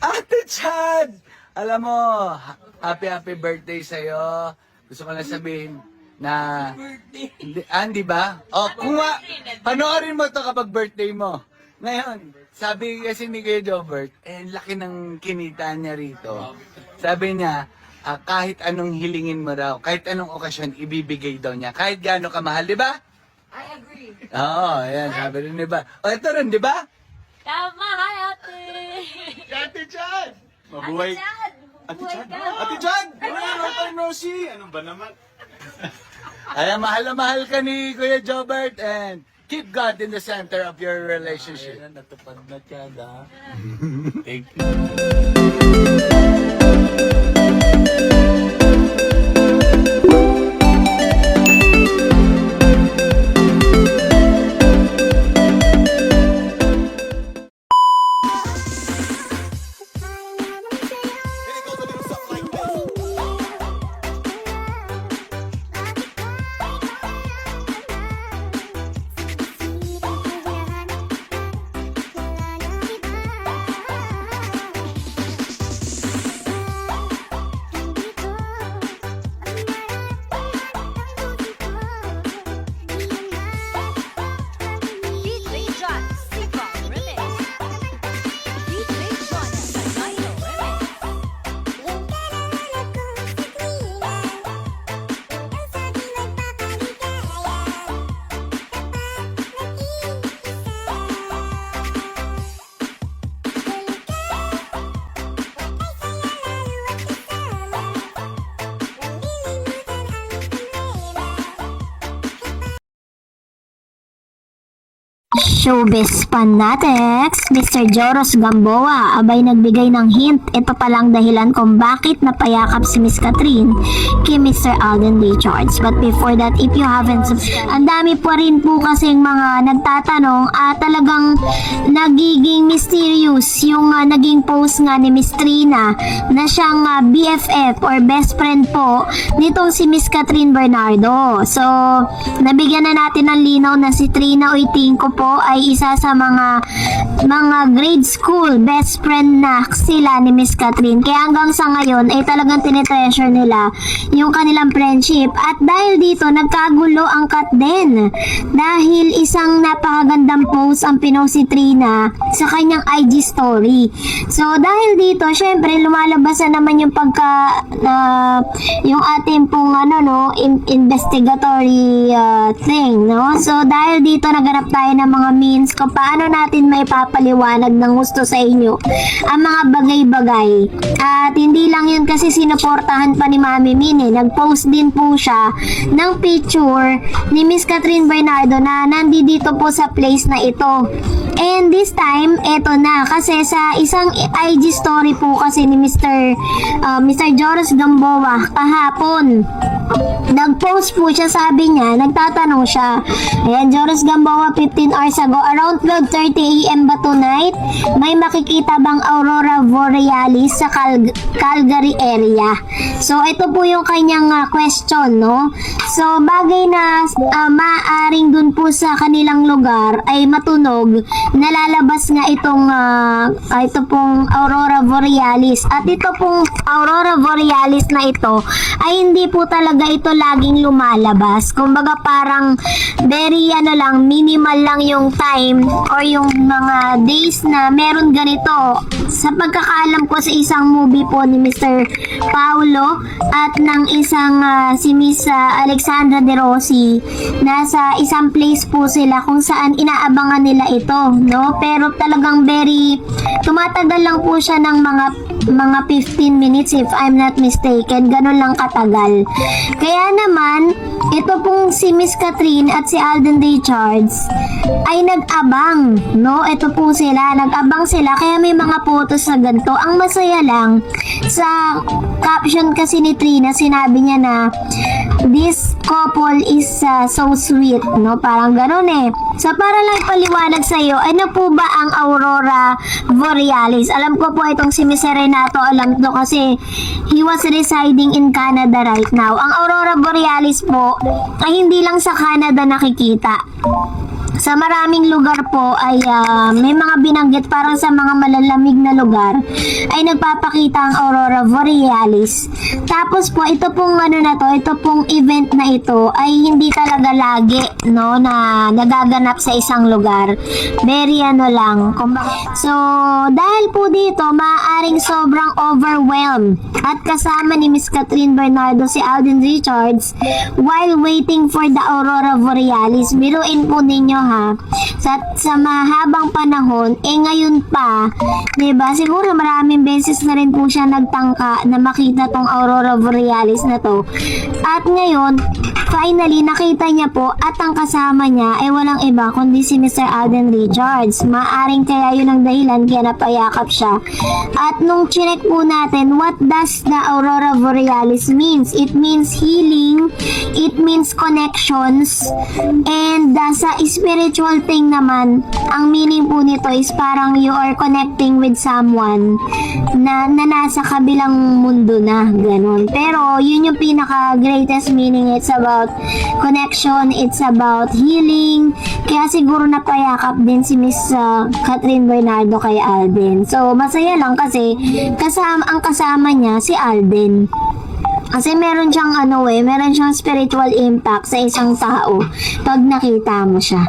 Ate Chad! Alam mo, ha- happy happy birthday sa'yo. Gusto ko lang sabihin na... Hindi, ah, di ba? O, kung ma, panoorin mo to kapag birthday mo. Ngayon, sabi kasi ni Kuya Jobert, eh, laki ng kinita niya rito. Sabi niya, ah, kahit anong hilingin mo raw, kahit anong okasyon, ibibigay daw niya. Kahit gaano kamahal, di ba? I agree. Oo, ayan, sabi rin, di ba? O, ito rin, di ba? Tama, hi ate! Ate Chad! Mabuhay. Chad! Ate Chad! Ate Chad! Uy, long time no see! Ano ba naman? Kaya mahal na mahal ka ni Kuya Jobert and keep God in the center of your relationship. Ayan, natupad na Chad ha. Thank you. Showbiz Fanatics, Mr. Joros Gamboa, abay nagbigay ng hint. Ito palang dahilan kung bakit napayakap si Miss Catherine kay Mr. Alden Richards. But before that, if you haven't subscribed, ang dami pa rin po kasing mga nagtatanong at talagang nagiging mysterious yung ah, naging post nga ni Miss Trina na siyang ah, BFF or best friend po nitong si Miss Catherine Bernardo. So, nabigyan na natin ng linaw na si Trina Oitingco po ay isa sa mga mga grade school best friend na sila ni Miss Catherine. Kaya hanggang sa ngayon ay talagang tinetreasure nila yung kanilang friendship. At dahil dito, nagkagulo ang cut din. Dahil isang napakagandang post ang pinost si Trina sa kanyang IG story. So dahil dito, syempre lumalabas na naman yung pagka na yung ating pong ano no, in- investigatory uh, thing, no? So dahil dito naganap tayo ng mga means kung paano natin may papaliwanag ng gusto sa inyo ang mga bagay-bagay. At hindi lang yun kasi sinuportahan pa ni Mami Min eh. Nag-post din po siya ng picture ni Miss Catherine Bernardo na nandi dito po sa place na ito. And this time, eto na. Kasi sa isang IG story po kasi ni Mr. uh, Mr. Joros Gamboa kahapon, nag-post po siya, sabi niya, nagtatanong siya. Ayan, Joros Gamboa, 15 hours ago, around 12.30 a.m. ba tonight, may makikita bang Aurora Borealis sa Cal- Calgary area? So, ito po yung kanyang ah, question, no? So, bagay na ah, maaring dun po sa kanilang lugar ay matunog, nalalabas nga itong ah, ito pong Aurora Borealis. At ito pong Aurora Borealis na ito ay hindi po talaga ito laging lumalabas. Kumbaga parang very ano lang, minimal lang yung time or yung mga days na meron ganito. Sa pagkakaalam ko sa isang movie po ni Mr. Paulo at ng isang ah, si Miss ah, Alexandra De Rossi, nasa isang place po sila kung saan inaabangan nila ito, no? Pero talagang very tumatagal lang po siya ng mga mga 15 minutes if I'm not mistaken. Ganun lang katagal. Kaya naman, ito pong si Miss Catherine at si Alden Richards ay nag-abang, no? Ito po sila, nag-abang sila kaya may mga photos na ganito. Ang masaya lang, sa caption kasi ni Trina, sinabi niya na this couple is uh, so sweet, no? Parang ganun eh. So, para lang paliwanag sa iyo, ano po ba ang Aurora Borealis? Alam ko po itong si Miss Renato, alam to kasi he was residing in Canada right now. Ang Aurora Borealis po ay hindi lang sa Canada nakikita. Sa maraming lugar po ay ah, may mga binanggit parang sa mga malalamig na lugar ay nagpapakita ang aurora borealis. Tapos po ito pong ano na to, ito pong event na ito ay hindi talaga lagi no na nagaganap sa isang lugar. Very ano lang. So dahil po dito maaaring sobrang overwhelmed at kasama ni Miss Catherine Bernardo si Alden Richards while waiting for the aurora borealis. Biruin po ninyo ha. Sa, sa mahabang panahon, eh ngayon pa, 'di ba? Siguro maraming beses na rin po siya nagtangka na makita tong aurora borealis na to. At ngayon, finally nakita niya po at ang kasama niya ay walang iba kundi si Mr. Alden Richards. Maaring kaya yun ang dahilan kaya napayakap siya. At nung chinek po natin, what does the aurora borealis means? It means healing, it means connections, and uh, sa spiritual thing naman, ang meaning po nito is parang you are connecting with someone na, na nasa kabilang mundo na, ganun. Pero yun yung pinaka greatest meaning, it's about connection, it's about healing, kaya siguro napayakap din si Miss uh, Catherine Bernardo kay Alden. So, masaya lang kasi kasama, ang kasama niya si Alden. Kasi meron siyang ano eh, meron siyang spiritual impact sa isang tao pag nakita mo siya.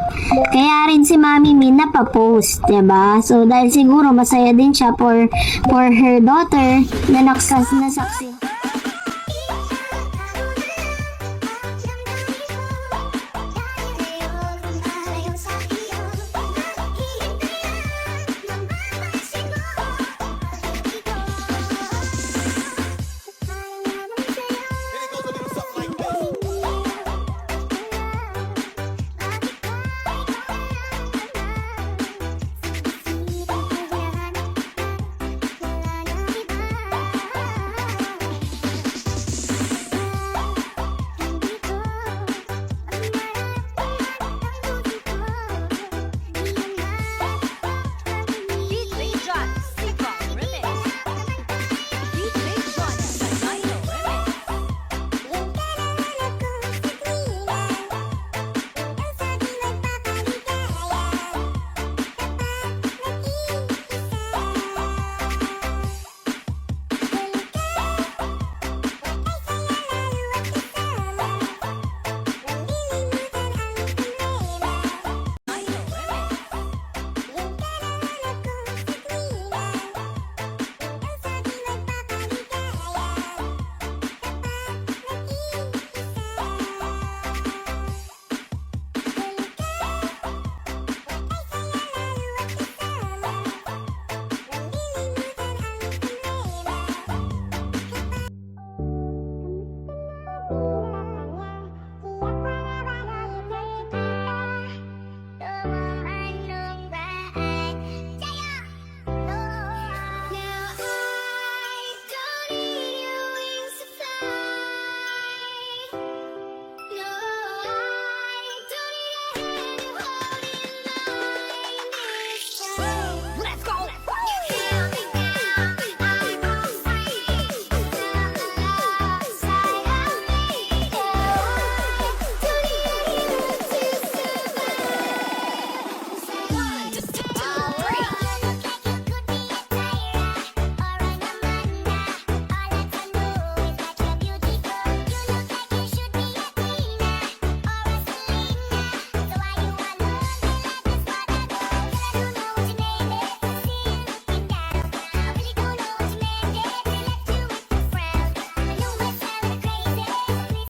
Kaya rin si Mami Min napapost, ba? So dahil siguro masaya din siya for for her daughter na naksas na saksi.